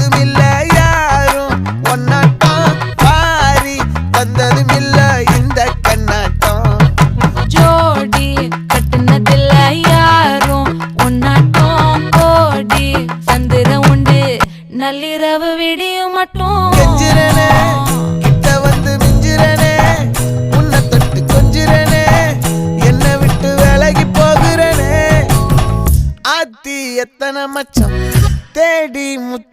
கண்டதும் இல்ல யாரும். ஒன்னாட்டம் பாரி வந்ததும் இல்ல இந்த கண்ணாட்டம். ஜோடி கட்டுனதில்ல யாரும். உன்னாட்டம் கோடி சந்திர உண்டு. நள்ளிரவு விடியும் மட்டும். கெஞ்சிரனே கிட்ட வந்து மிஞ்சிரனே உன்னை தொட்டு கொஞ்சிரனே என்னை விட்டு விலகி போகிறனே. ஆத்தி எத்தனை மச்சம் தேடி முத்து